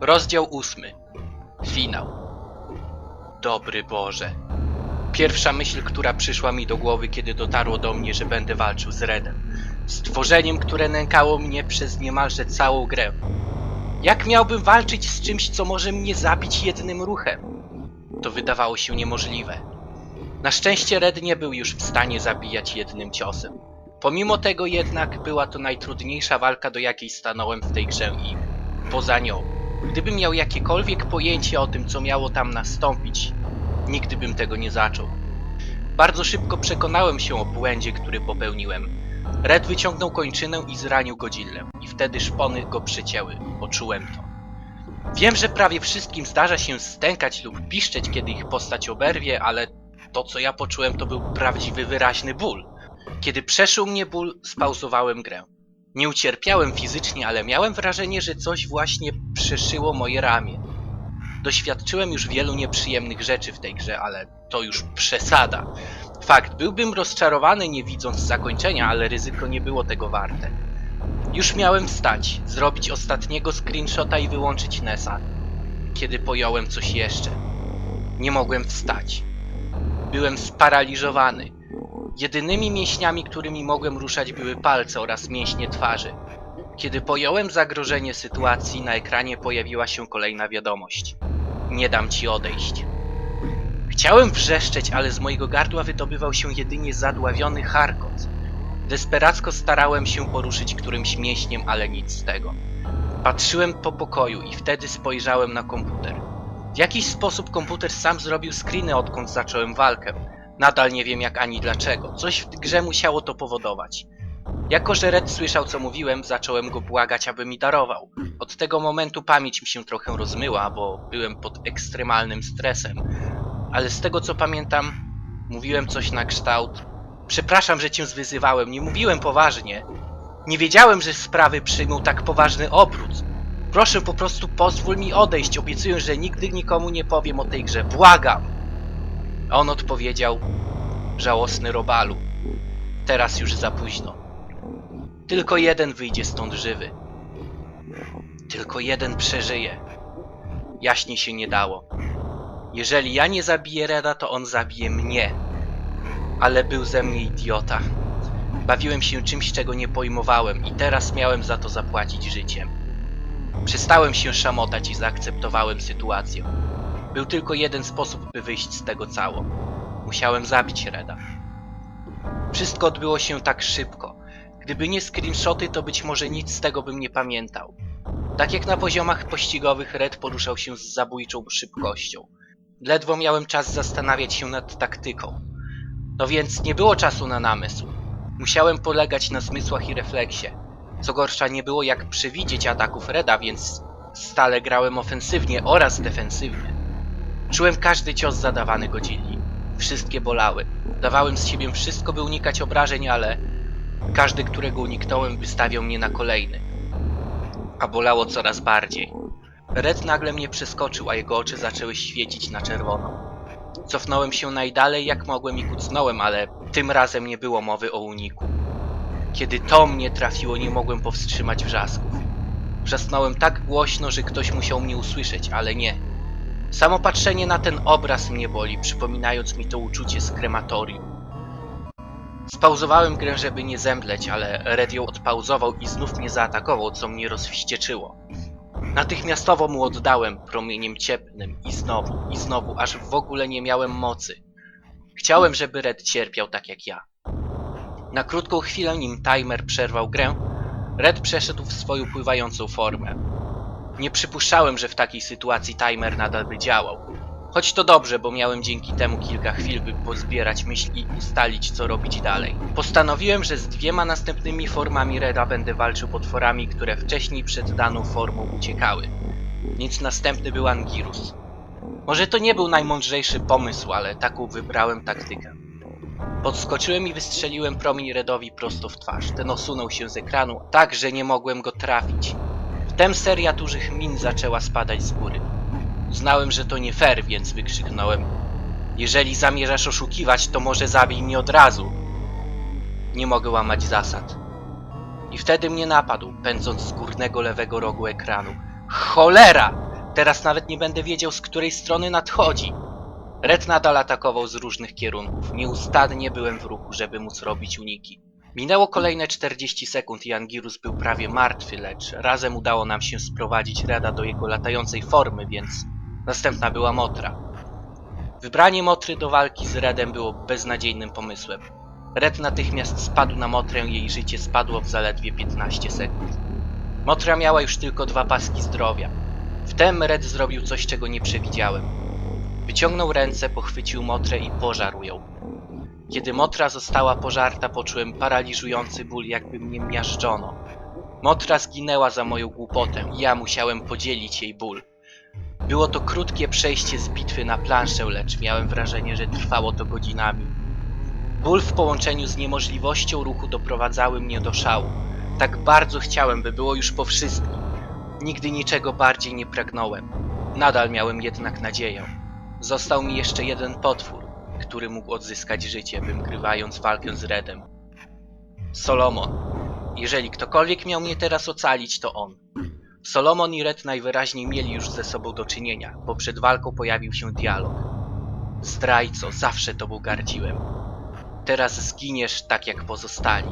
Rozdział ósmy. Finał. Dobry Boże. Pierwsza myśl, która przyszła mi do głowy, kiedy dotarło do mnie, że będę walczył z Redem. Stworzeniem, które nękało mnie przez niemalże całą grę. Jak miałbym walczyć z czymś, co może mnie zabić jednym ruchem? To wydawało się niemożliwe. Na szczęście Red nie był już w stanie zabijać jednym ciosem. Pomimo tego jednak była to najtrudniejsza walka, do jakiej stanąłem w tej grze i poza nią. Gdybym miał jakiekolwiek pojęcie o tym, co miało tam nastąpić, nigdy bym tego nie zaczął. Bardzo szybko przekonałem się o błędzie, który popełniłem. Red wyciągnął kończynę i zranił Godzillę, i wtedy szpony go przycięły. Poczułem to. Wiem, że prawie wszystkim zdarza się stękać lub piszczeć, kiedy ich postać oberwie, ale to, co ja poczułem, to był prawdziwy, wyraźny ból. Kiedy przeszył mnie ból, spauzowałem grę. Nie ucierpiałem fizycznie, ale miałem wrażenie, że coś właśnie przeszyło moje ramię. Doświadczyłem już wielu nieprzyjemnych rzeczy w tej grze, ale to już przesada. Fakt, byłbym rozczarowany nie widząc zakończenia, ale ryzyko nie było tego warte. Już miałem wstać, zrobić ostatniego screenshota i wyłączyć Nesa, kiedy pojąłem coś jeszcze. Nie mogłem wstać. Byłem sparaliżowany. Jedynymi mięśniami, którymi mogłem ruszać były palce oraz mięśnie twarzy. Kiedy pojąłem zagrożenie sytuacji, na ekranie pojawiła się kolejna wiadomość. Nie dam ci odejść. Chciałem wrzeszczeć, ale z mojego gardła wydobywał się jedynie zadławiony charkot. Desperacko starałem się poruszyć którymś mięśniem, ale nic z tego. Patrzyłem po pokoju i wtedy spojrzałem na komputer. W jakiś sposób komputer sam zrobił screeny odkąd zacząłem walkę. Nadal nie wiem jak ani dlaczego. Coś w grze musiało to powodować. Jako, że Red słyszał co mówiłem, zacząłem go błagać, aby mi darował. Od tego momentu pamięć mi się trochę rozmyła, bo byłem pod ekstremalnym stresem. Ale z tego co pamiętam, mówiłem coś na kształt. Przepraszam, że cię zwyzywałem, nie mówiłem poważnie. Nie wiedziałem, że sprawy przyjmą tak poważny obrót. Proszę po prostu pozwól mi odejść, obiecuję, że nigdy nikomu nie powiem o tej grze, błagam. On odpowiedział, żałosny robalu. Teraz już za późno. Tylko jeden wyjdzie stąd żywy. Tylko jeden przeżyje. Jaśnie się nie dało. Jeżeli ja nie zabiję Reda, to on zabije mnie. Ale był ze mnie idiota. Bawiłem się czymś, czego nie pojmowałem i teraz miałem za to zapłacić życiem. Przestałem się szamotać i zaakceptowałem sytuację. Był tylko jeden sposób, by wyjść z tego cało. Musiałem zabić Reda. Wszystko odbyło się tak szybko. Gdyby nie screenshoty, to być może nic z tego bym nie pamiętał. Tak jak na poziomach pościgowych, Red poruszał się z zabójczą szybkością. Ledwo miałem czas zastanawiać się nad taktyką. No więc nie było czasu na namysł. Musiałem polegać na zmysłach i refleksie. Co gorsza, nie było jak przewidzieć ataków Reda, więc stale grałem ofensywnie oraz defensywnie. Czułem każdy cios zadawany Godzilli. Wszystkie bolały. Dawałem z siebie wszystko, by unikać obrażeń, ale każdy, którego uniknąłem, wystawiał mnie na kolejny. A bolało coraz bardziej. Red nagle mnie przeskoczył, a jego oczy zaczęły świecić na czerwono. Cofnąłem się najdalej jak mogłem i kucnąłem, ale tym razem nie było mowy o uniku. Kiedy to mnie trafiło, nie mogłem powstrzymać wrzasków. Wrzasnąłem tak głośno, że ktoś musiał mnie usłyszeć, ale nie. Samo patrzenie na ten obraz mnie boli, przypominając mi to uczucie z krematorium. Spauzowałem grę, żeby nie zemdleć, ale Red ją odpauzował i znów mnie zaatakował, co mnie rozwścieczyło. Natychmiastowo mu oddałem promieniem cieplnym i znowu, i znowu, aż w ogóle nie miałem mocy. Chciałem, żeby Red cierpiał tak jak ja. Na krótką chwilę, nim timer przerwał grę, Red przeszedł w swoją pływającą formę. Nie przypuszczałem, że w takiej sytuacji timer nadal by działał. Choć to dobrze, bo miałem dzięki temu kilka chwil, by pozbierać myśli i ustalić, co robić dalej. Postanowiłem, że z dwiema następnymi formami Reda będę walczył potworami, które wcześniej przed daną formą uciekały. Więc następny był Angirus. Może to nie był najmądrzejszy pomysł, ale taką wybrałem taktykę. Podskoczyłem i wystrzeliłem promień Redowi prosto w twarz. Ten osunął się z ekranu tak, że nie mogłem go trafić. Wtem seria dużych min zaczęła spadać z góry. Uznałem, że to nie fair, więc wykrzyknąłem Jeżeli zamierzasz oszukiwać, to może zabij mnie od razu. Nie mogę łamać zasad. I wtedy mnie napadł, pędząc z górnego lewego rogu ekranu. Cholera! Teraz nawet nie będę wiedział, z której strony nadchodzi. Red nadal atakował z różnych kierunków. Nieustannie byłem w ruchu, żeby móc robić uniki. Minęło kolejne 40 sekund i Angirus był prawie martwy, lecz razem udało nam się sprowadzić Reda do jego latającej formy, więc następna była Motra. Wybranie Motry do walki z Redem było beznadziejnym pomysłem. Red natychmiast spadł na Motrę, jej życie spadło w zaledwie 15 sekund. Motra miała już tylko dwa paski zdrowia. Wtem Red zrobił coś, czego nie przewidziałem. Wyciągnął ręce, pochwycił Motrę i pożarł ją. Kiedy Motra została pożarta, poczułem paraliżujący ból, jakby mnie miażdżono. Motra zginęła za moją głupotę i ja musiałem podzielić jej ból. Było to krótkie przejście z bitwy na planszę, lecz miałem wrażenie, że trwało to godzinami. Ból w połączeniu z niemożliwością ruchu doprowadzały mnie do szału. Tak bardzo chciałem, by było już po wszystkim. Nigdy niczego bardziej nie pragnąłem. Nadal miałem jednak nadzieję. Został mi jeszcze jeden potwór, który mógł odzyskać życie, wygrywając walkę z Redem. Solomon. Jeżeli ktokolwiek miał mnie teraz ocalić, to on. Solomon i Red najwyraźniej mieli już ze sobą do czynienia, bo przed walką pojawił się dialog. Zdrajco, zawsze tobą gardziłem. Teraz zginiesz tak jak pozostali.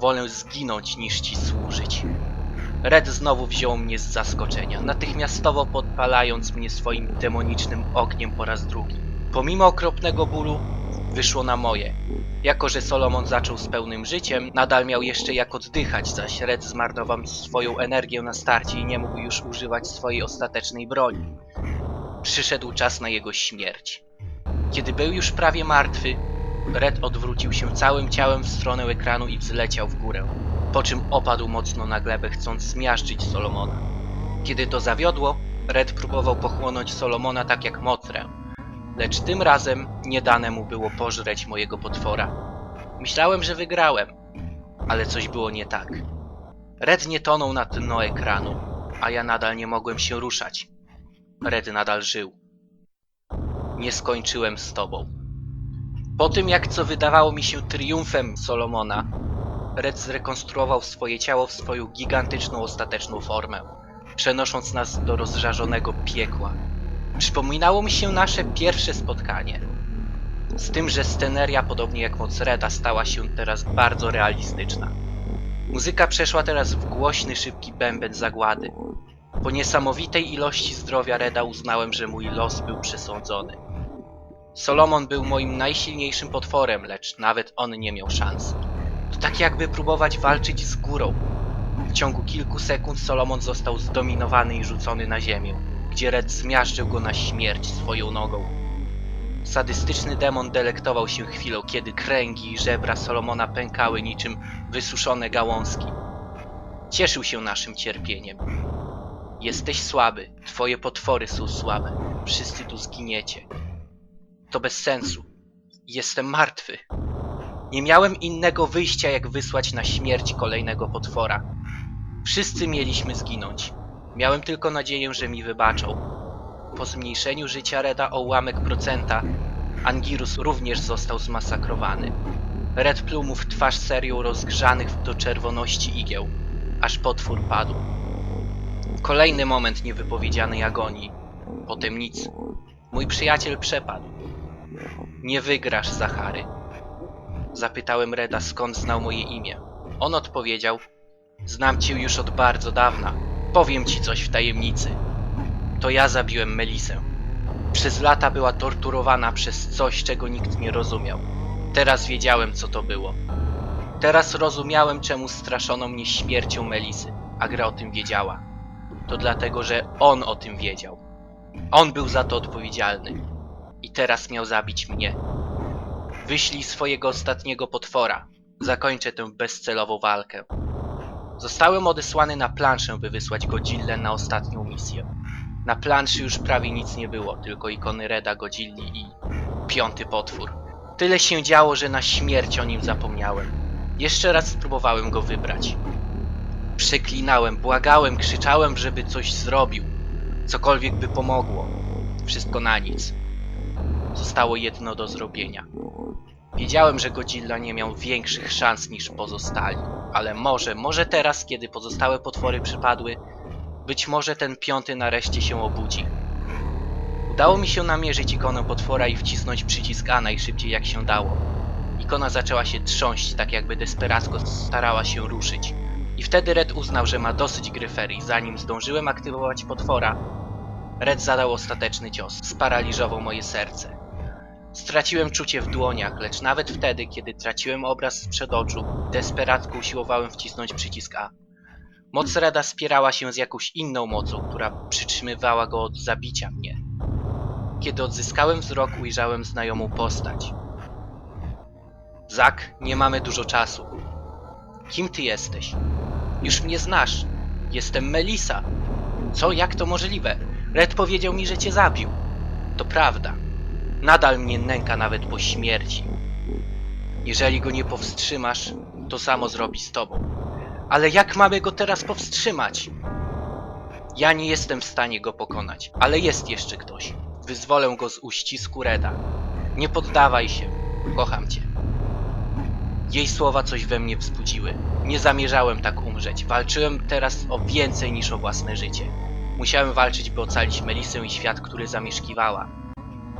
Wolę zginąć niż ci służyć. Red znowu wziął mnie z zaskoczenia, natychmiastowo podpalając mnie swoim demonicznym ogniem po raz drugi. Pomimo okropnego bólu, wyszło na moje. Jako, że Solomon zaczął z pełnym życiem, nadal miał jeszcze jak oddychać, zaś Red zmarnował swoją energię na starcie i nie mógł już używać swojej ostatecznej broni. Przyszedł czas na jego śmierć. Kiedy był już prawie martwy, Red odwrócił się całym ciałem w stronę ekranu i wzleciał w górę, po czym opadł mocno na glebę, chcąc zmiażdżyć Solomona. Kiedy to zawiodło, Red próbował pochłonąć Solomona tak jak Motrę, lecz tym razem nie dane mu było pożreć mojego potwora. Myślałem, że wygrałem, ale coś było nie tak. Red nie tonął na dno ekranu, a ja nadal nie mogłem się ruszać. Red nadal żył. Nie skończyłem z tobą. Po tym jak co wydawało mi się triumfem Solomona, Red zrekonstruował swoje ciało w swoją gigantyczną ostateczną formę, przenosząc nas do rozżarzonego piekła. Przypominało mi się nasze pierwsze spotkanie. Z tym, że sceneria, podobnie jak moc Reda, stała się teraz bardzo realistyczna. Muzyka przeszła teraz w głośny, szybki bęben zagłady. Po niesamowitej ilości zdrowia Reda uznałem, że mój los był przesądzony. Solomon był moim najsilniejszym potworem, lecz nawet on nie miał szans. To tak jakby próbować walczyć z górą. W ciągu kilku sekund Solomon został zdominowany i rzucony na ziemię, gdzie Red zmiażdżył go na śmierć swoją nogą. Sadystyczny demon delektował się chwilą, kiedy kręgi i żebra Solomona pękały niczym wysuszone gałązki. Cieszył się naszym cierpieniem. Jesteś słaby, twoje potwory są słabe, wszyscy tu zginiecie. To bez sensu. Jestem martwy. Nie miałem innego wyjścia, jak wysłać na śmierć kolejnego potwora. Wszyscy mieliśmy zginąć. Miałem tylko nadzieję, że mi wybaczą. Po zmniejszeniu życia Reda o ułamek procenta, Angirus również został zmasakrowany. Red pluł mu w twarz serią rozgrzanych do czerwoności igieł, aż potwór padł. Kolejny moment niewypowiedzianej agonii. Potem nic. Mój przyjaciel przepadł. Nie wygrasz, Zachary. Zapytałem Reda, skąd znał moje imię. On odpowiedział: Znam cię już od bardzo dawna. Powiem ci coś w tajemnicy. To ja zabiłem Melisę. Przez lata była torturowana przez coś, czego nikt nie rozumiał. Teraz wiedziałem, co to było. Teraz rozumiałem, czemu straszono mnie śmiercią Melisy, a gra o tym wiedziała. To dlatego, że on o tym wiedział. On był za to odpowiedzialny. I teraz miał zabić mnie. Wyślij swojego ostatniego potwora. Zakończę tę bezcelową walkę. Zostałem odesłany na planszę, by wysłać Godzillę na ostatnią misję. Na planszy już prawie nic nie było, tylko ikony Reda, Godzilli i piąty potwór. Tyle się działo, że na śmierć o nim zapomniałem. Jeszcze raz spróbowałem go wybrać. Przeklinałem, błagałem, krzyczałem, żeby coś zrobił. Cokolwiek by pomogło. Wszystko na nic. Zostało jedno do zrobienia. Wiedziałem, że Godzilla nie miał większych szans niż pozostali, ale może, może teraz, kiedy pozostałe potwory przypadły, być może ten piąty nareszcie się obudzi. Udało mi się namierzyć ikonę potwora i wcisnąć przycisk A najszybciej jak się dało. Ikona zaczęła się trząść, tak jakby desperacko starała się ruszyć. I wtedy Red uznał, że ma dosyć gryferii. Zanim zdążyłem aktywować potwora, Red zadał ostateczny cios. Sparaliżował moje serce. Straciłem czucie w dłoniach, lecz nawet wtedy, kiedy traciłem obraz sprzed oczu, desperacko usiłowałem wcisnąć przycisk A. Moc Reda spierała się z jakąś inną mocą, która przytrzymywała go od zabicia mnie. Kiedy odzyskałem wzrok, ujrzałem znajomą postać. Zak, nie mamy dużo czasu. Kim ty jesteś? Już mnie znasz. Jestem Melisa. Co? Jak to możliwe? Red powiedział mi, że cię zabił. To prawda. Nadal mnie nęka nawet po śmierci. Jeżeli go nie powstrzymasz, to samo zrobi z tobą. Ale jak mamy go teraz powstrzymać? Ja nie jestem w stanie go pokonać, ale jest jeszcze ktoś. Wyzwolę go z uścisku Reda. Nie poddawaj się. Kocham cię. Jej słowa coś we mnie wzbudziły. Nie zamierzałem tak umrzeć. Walczyłem teraz o więcej niż o własne życie. Musiałem walczyć, by ocalić Melisę i świat, który zamieszkiwała.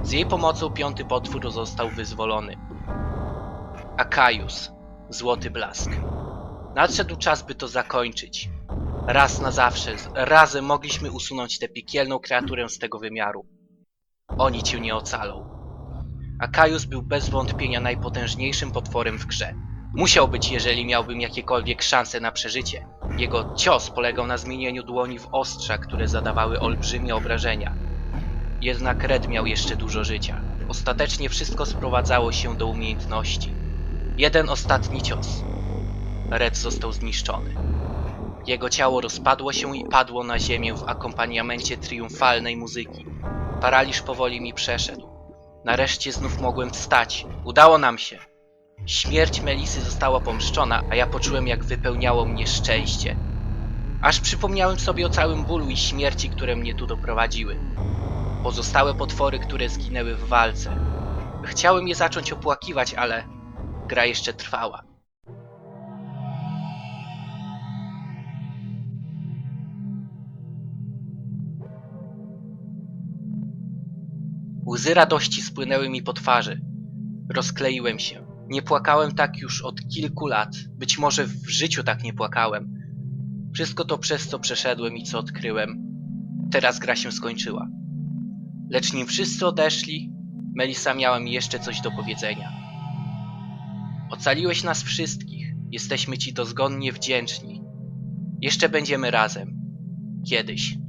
Z jej pomocą piąty potwór został wyzwolony. Akaius, złoty blask. Nadszedł czas, by to zakończyć. Raz na zawsze, razem mogliśmy usunąć tę piekielną kreaturę z tego wymiaru. Oni cię nie ocalą. Akaius był bez wątpienia najpotężniejszym potworem w grze. Musiał być, jeżeli miałbym jakiekolwiek szanse na przeżycie. Jego cios polegał na zmienieniu dłoni w ostrza, które zadawały olbrzymie obrażenia. Jednak Red miał jeszcze dużo życia. Ostatecznie wszystko sprowadzało się do umiejętności. Jeden ostatni cios. Red został zniszczony. Jego ciało rozpadło się i padło na ziemię w akompaniamencie triumfalnej muzyki. Paraliż powoli mi przeszedł. Nareszcie znów mogłem wstać. Udało nam się. Śmierć Melisy została pomszczona, a ja poczułem, jak wypełniało mnie szczęście. Aż przypomniałem sobie o całym bólu i śmierci, które mnie tu doprowadziły. Pozostałe potwory, które zginęły w walce. Chciałem je zacząć opłakiwać, ale gra jeszcze trwała. Łzy radości spłynęły mi po twarzy. Rozkleiłem się. Nie płakałem tak już od kilku lat. Być może w życiu tak nie płakałem. Wszystko to przez co przeszedłem i co odkryłem. Teraz gra się skończyła. Lecz nim wszyscy odeszli, Melisa miała mi jeszcze coś do powiedzenia. Ocaliłeś nas wszystkich. Jesteśmy ci dozgonnie wdzięczni. Jeszcze będziemy razem. Kiedyś.